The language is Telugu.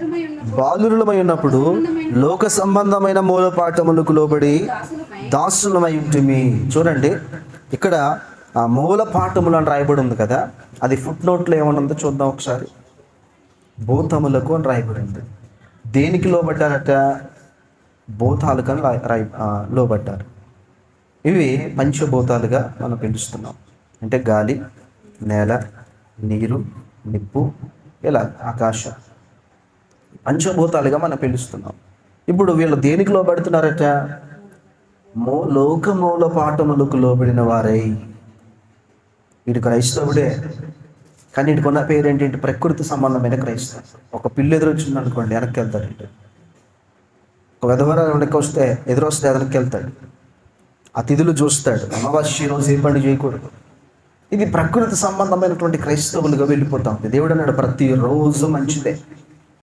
ఉన్నప్పుడు బాలురులమై ఉన్నప్పుడు లోక సంబంధమైన మూలపాఠములకు లోబడి దాసులమై ఉంటుంది చూడండి ఇక్కడ ఆ మూల పాఠములు అని రాయబడి ఉంది కదా అది ఫుట్ నోట్లో ఏమనుందో చూద్దాం ఒకసారి. భూతములకు అని రాయబడి ఉంది దేనికి లోబడ్డారట? భూతాలకు అని రాయ లోబడ్డారు. ఇవి పంచభూతాలుగా మనం పిలుస్తున్నాం. అంటే గాలి నేల నీరు నిప్పు ఇలా ఆకాశం. పంచభూతాలుగా మనం పిలుస్తున్నాం. ఇప్పుడు వీళ్ళు దేనికి లోబడుతున్నారట? మో మూల పాఠములకు లోబడిన వారై. వీడు క్రైస్తవుడే. కానీ వీడికి ఉన్న పేరు ఏంటి ప్రకృతి సంబంధమైన క్రైస్తవు ఒక పిల్లి ఎదురు వచ్చింది అనుకోండి వెనక్కి వెళ్తాడంటే ఒక విధవరాలు వెనక్కి వస్తే ఎదురొస్తే వెనక్కి వెళ్తాడు. అతిథులు చూస్తాడు. అమావాస్య రోజు ఏ పని చేయకూడదు. ఇది ప్రకృతి సంబంధమైనటువంటి క్రైస్తవులుగా వెళ్ళిపోతా ఉంది. దేవుడు అన్నాడు ప్రతి రోజు మంచిదే.